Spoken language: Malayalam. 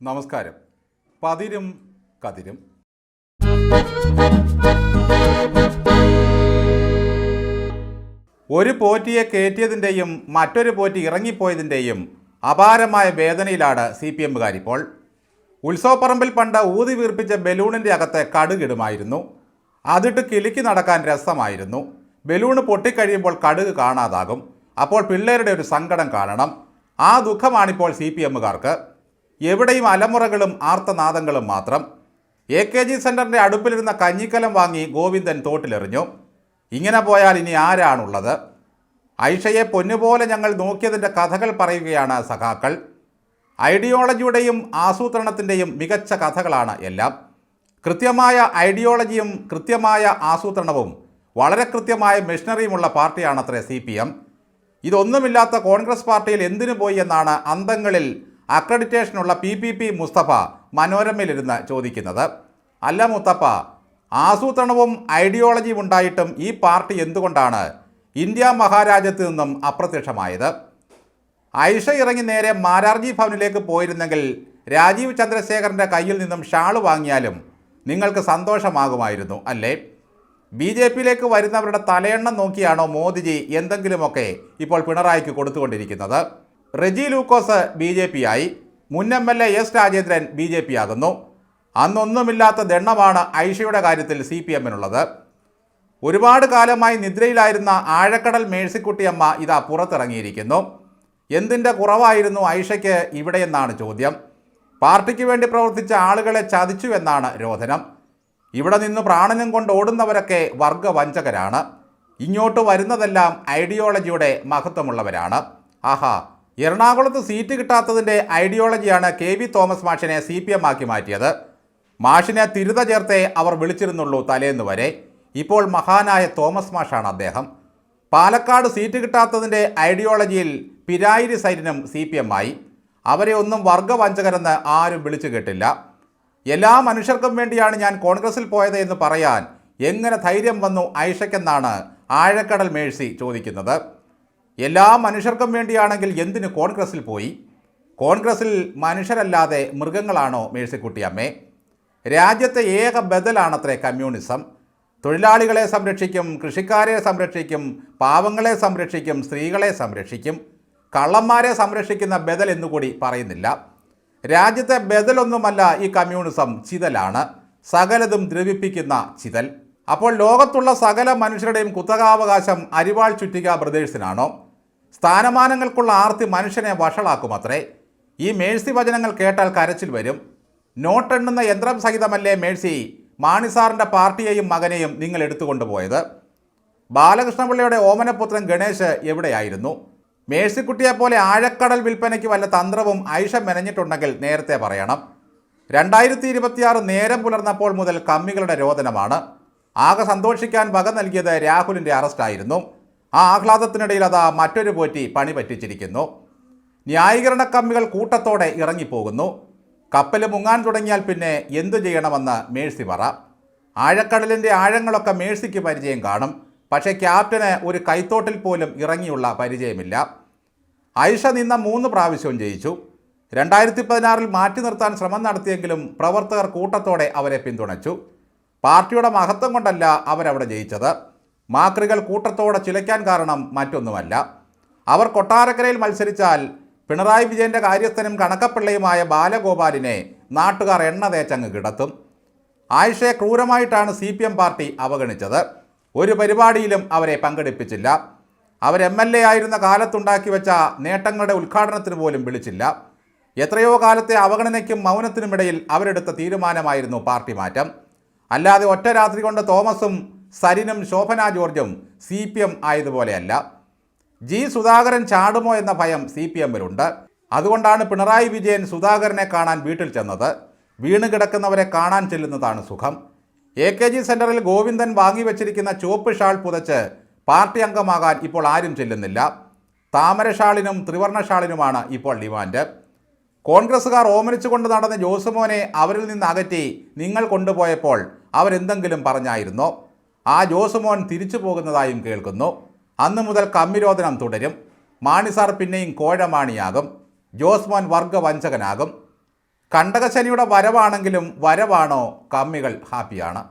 നമസ്കാരം. പതിരും കതിരും. ഒരു പോറ്റിയെ കയറ്റിയതിന്റെയും മറ്റൊരു പോറ്റി ഇറങ്ങിപ്പോയതിന്റെയും അപാരമായ വേദനയിലാണ് സി പി എമ്മുകാരിപ്പോൾ ഉത്സവപ്പറമ്പിൽ പണ്ട് ഊതി വീർപ്പിച്ച ബലൂണിന്റെ അകത്തെ കടുകിടുമായിരുന്നു. അതിട്ട് കിലുക്കി നടക്കാൻ രസമായിരുന്നു. ബലൂണ് പൊട്ടിക്കഴിയുമ്പോൾ കടുക് കാണാതാകും. അപ്പോൾ പിള്ളേരുടെ ഒരു സങ്കടം കാണണം. ആ ദുഃഖമാണിപ്പോൾ സി പി എമ്മുകാർക്ക്. എവിടെയും അലമുറകളും ആർത്തനാദങ്ങളും മാത്രം. എ കെ ജി സെന്ററിന്റെ അടുപ്പിലിരുന്ന കഞ്ഞിക്കലം വാങ്ങി ഗോവിന്ദൻ തോട്ടിലെറിഞ്ഞു. ഇങ്ങനെ പോയാൽ ഇനി ആരാണുള്ളത്? ഐഷയെ പൊന്നുപോലെ ഞങ്ങൾ നോക്കിയതിന്റെ കഥകൾ പറയുകയാണ് സഖാക്കൾ. ഐഡിയോളജിയുടെയും ആസൂത്രണത്തിന്റെയും മികച്ച കഥകളാണ് എല്ലാം. കൃത്യമായ ഐഡിയോളജിയും കൃത്യമായ ആസൂത്രണവും വളരെ കൃത്യമായ മെഷീനറിയുമുള്ള പാർട്ടിയാണത്രേ സി പി എം. ഇതൊന്നുമില്ലാത്ത കോൺഗ്രസ് പാർട്ടിയിൽ എന്തിനു പോയി എന്നാണ് അന്തങ്ങളിൽ അക്രഡിറ്റേഷനുള്ള പി പി പി മുസ്തഫ മനോരമയിലിരുന്ന് ചോദിക്കുന്നത്. അല്ല മുത്തപ്പ ആസൂത്രണവും ഐഡിയോളജിയും ഉണ്ടായിട്ടും ഈ പാർട്ടി എന്തുകൊണ്ടാണ് ഇന്ത്യ മഹാരാജ്യത്ത് നിന്നും അപ്രത്യക്ഷമായത്? ഐഷ ഇറങ്ങി നേരെ മാരാർജി ഭവനിലേക്ക് പോയിരുന്നെങ്കിൽ രാജീവ് ചന്ദ്രശേഖരന്റെ കയ്യിൽ നിന്നും ഷാൾ വാങ്ങിയാലും നിങ്ങൾക്ക് സന്തോഷമാകുമായിരുന്നു അല്ലേ? ബി ജെ പിയിലേക്ക് വരുന്നവരുടെ തലയെണ്ണം നോക്കിയാണോ മോദിജി എന്തെങ്കിലുമൊക്കെ ഇപ്പോൾ പിണറായിക്ക് കൊടുത്തുകൊണ്ടിരിക്കുന്നത്? Reji Lukose B J P ആയി മുൻ M L A S Rajendran B J P ആകുന്നു അന്നൊന്നുമില്ലാത്ത ദണ്ണമാണ് ഐഷയുടെ കാര്യത്തിൽ സി പി എമ്മിനുള്ളത്. ഒരുപാട് കാലമായി നിദ്രയിലായിരുന്ന ആഴക്കടൽ മേഴ്സിക്കുട്ടിയമ്മ ഇതാ പുറത്തിറങ്ങിയിരിക്കുന്നു. എന്തിന്റെ കുറവായിരുന്നു ഐഷയ്ക്ക് ഇവിടെയെന്നാണ് ചോദ്യം. പാർട്ടിക്ക് വേണ്ടി പ്രവർത്തിച്ച ആളുകളെ ചതിച്ചു എന്നാണ് രോധനം. ഇവിടെ നിന്ന് പ്രാണനം കൊണ്ട് ഓടുന്നവരൊക്കെ വർഗവഞ്ചകരാണ്. ഇങ്ങോട്ട് വരുന്നതെല്ലാം ഐഡിയോളജിയുടെ മഹത്വമുള്ളവരാണ്. ആഹാ എറണാകുളത്ത് സീറ്റ് കിട്ടാത്തതിന്റെ ഐഡിയോളജിയാണ് കെ വി തോമസ് മാഷിനെ സി പി എം ആക്കി മാറ്റിയത്. മാഷിനെ തിരുത ചേർത്തേ അവർ വിളിച്ചിരുന്നുള്ളൂ തലേന്ന് വരെ. ഇപ്പോൾ മഹാനായ തോമസ് മാഷാണ് അദ്ദേഹം. പാലക്കാട് സീറ്റ് കിട്ടാത്തതിന്റെ ഐഡിയോളജിയിൽ പിരായിരി സൈറ്റിനും സി പി എം ആയി. അവരെ ഒന്നും വർഗവഞ്ചകരെന്ന് ആരും വിളിച്ചു കേട്ടില്ല. എല്ലാ മനുഷ്യർക്കും വേണ്ടിയാണ് ഞാൻ കോൺഗ്രസിൽ പോയത് എന്ന് പറയാൻ എങ്ങനെ ധൈര്യം വന്നു ഐഷയ്ക്കെന്നാണ് ആഴക്കടൽ മേഴ്സി ചോദിക്കുന്നത്. എല്ലാ മനുഷ്യർക്കും വേണ്ടിയാണെങ്കിൽ എന്തിന് കോൺഗ്രസ്സിൽ പോയി? കോൺഗ്രസ്സിൽ മനുഷ്യരല്ലാതെ മൃഗങ്ങളാണോ മേഴ്സിക്കുട്ടിയമ്മേ രാജ്യത്തെ ഏക ബദലാണത്രേ കമ്മ്യൂണിസം. തൊഴിലാളികളെ സംരക്ഷിക്കും കൃഷിക്കാരെ സംരക്ഷിക്കും പാവങ്ങളെ സംരക്ഷിക്കും സ്ത്രീകളെ സംരക്ഷിക്കും. കള്ളന്മാരെ സംരക്ഷിക്കുന്ന ബദൽ എന്നുകൂടി പറയുന്നില്ല. രാജ്യത്തെ ബദലൊന്നുമല്ല ഈ കമ്മ്യൂണിസം ചിതലാണ്. സകലതും ദ്രവിപ്പിക്കുന്ന ചിതൽ. അപ്പോൾ ലോകത്തുള്ള സകല മനുഷ്യരുടെയും കുത്തകാവകാശം അരിവാൾ ചുറ്റിക ബ്രദേഴ്സിനാണോ? സ്ഥാനമാനങ്ങൾക്കുള്ള ആർത്തി മനുഷ്യനെ വഷളാക്കുമത്രേ. ഈ മേഴ്സി വചനങ്ങൾ കേട്ടാൽ കരച്ചിൽ വരും. നോട്ടെണ്ണുന്ന യന്ത്രം സഹിതമല്ലേ മേഴ്സി മാണിസാറിന്റെ പാർട്ടിയെയും മകനെയും നിങ്ങൾ എടുത്തുകൊണ്ടുപോയത്? ബാലകൃഷ്ണപിള്ളയുടെ ഓമനപുത്രൻ ഗണേശ് എവിടെയായിരുന്നു? മേഴ്സിക്കുട്ടിയെ പോലെ ആഴക്കടൽ വിൽപ്പനയ്ക്ക് വല്ല തന്ത്രവും ഐഷ മെനഞ്ഞിട്ടുണ്ടെങ്കിൽ നേരത്തെ പറയണം. രണ്ടായിരത്തി ഇരുപത്തിയാറ് നേരം പുലർന്നപ്പോൾ മുതൽ കമ്മികളുടെ രോദനമാണ്. ആകെ സന്തോഷിക്കാൻ വക നൽകിയത് രാഹുലിന്റെ അറസ്റ്റായിരുന്നു. ആ ആഹ്ലാദത്തിനിടയിൽ അതാ മറ്റൊരു പോറ്റി പണി പറ്റിച്ചിരിക്കുന്നു. ന്യായീകരണ കമ്മികൾ കൂട്ടത്തോടെ ഇറങ്ങിപ്പോകുന്നു. കപ്പൽ മുങ്ങാൻ തുടങ്ങിയാൽ പിന്നെ എന്തു ചെയ്യണമെന്ന് മേഴ്സി പറ. ആഴക്കടലിന്റെ ആഴങ്ങളൊക്കെ മേഴ്സിക്ക് പരിചയം കാണും. പക്ഷേ ക്യാപ്റ്റന് ഒരു കൈത്തോട്ടിൽ പോലും ഇറങ്ങിയുള്ള പരിചയമില്ല. ഐഷ നിന്ന മൂന്ന് പ്രാവശ്യവും ജയിച്ചു. രണ്ടായിരത്തി പതിനാറിൽ മാറ്റി നിർത്താൻ ശ്രമം നടത്തിയെങ്കിലും പ്രവർത്തകർ കൂട്ടത്തോടെ അവരെ പിന്തുണച്ചു. പാർട്ടിയുടെ മഹത്വം കൊണ്ടല്ല അവരവിടെ ജയിച്ചത്. മാക്രികൾ കൂട്ടത്തോടെ ചിലയ്ക്കാൻ കാരണം മറ്റൊന്നുമല്ല. അവർ കൊട്ടാരക്കരയിൽ മത്സരിച്ചാൽ പിണറായി വിജയന്റെ കാര്യസ്ഥനും കണക്കപ്പിള്ളയുമായ ബാലഗോപാലിനെ നാട്ടുകാർ എണ്ണ തേച്ചങ്ങ് കിടത്തും. ആയിഷയെ ക്രൂരമായിട്ടാണ് സി പി എം പാർട്ടി അവഗണിച്ചത്. ഒരു പരിപാടിയിലും അവരെ പങ്കെടുപ്പിച്ചില്ല. അവർ എം എൽ എ ആയിരുന്ന കാലത്തുണ്ടാക്കി വെച്ച നേട്ടങ്ങളുടെ ഉദ്ഘാടനത്തിന് പോലും വിളിച്ചില്ല. എത്രയോ കാലത്തെ അവഗണനയ്ക്കും മൗനത്തിനുമിടയിൽ അവരെടുത്ത തീരുമാനമായിരുന്നു പാർട്ടി മാറ്റം. അല്ലാതെ ഒറ്റ രാത്രി കൊണ്ട് തോമസും സരിനും ശോഭന ജോർജും സി പി എം ആയതുപോലെയല്ല. ജി സുധാകരൻ ചാടുമോ എന്ന ഭയം സി പി എമ്മിലുണ്ട്. അതുകൊണ്ടാണ് പിണറായി വിജയൻ സുധാകരനെ കാണാൻ വീട്ടിൽ ചെന്നത്. വീണ് കിടക്കുന്നവരെ കാണാൻ ചെല്ലുന്നതാണ് സുഖം. എ കെ ജി സെന്ററിൽ ഗോവിന്ദൻ വാങ്ങിവെച്ചിരിക്കുന്ന ചുവപ്പ് ഷാൾ പുതച്ച് പാർട്ടി അംഗമാകാൻ ഇപ്പോൾ ആരും ചെല്ലുന്നില്ല. താമര ഷാളിനും ത്രിവർണ ഷാളിനുമാണ് ഇപ്പോൾ ഡിമാൻഡ്. കോൺഗ്രസ്സുകാർ ഓമനിച്ചുകൊണ്ട് നടന്ന ജോസുമോനെ അവരിൽ നിന്ന് അകറ്റി നിങ്ങൾ കൊണ്ടുപോയപ്പോൾ അവരെന്തെങ്കിലും പറഞ്ഞായിരുന്നോ? ആ ജോസുമോൻ തിരിച്ചു പോകുന്നതായും കേൾക്കുന്നു. അന്നു മുതൽ കമ്മിരോധനം തുടരും. മാണിസാർ പിന്നെയും കോഴമാണിയാകും. ജോസ്മോൻ വർഗവഞ്ചകനാകും. കണ്ടകശനിയുടെ വരവാണെങ്കിലും വരവാണോ കമ്മികൾ ഹാപ്പിയാണ്.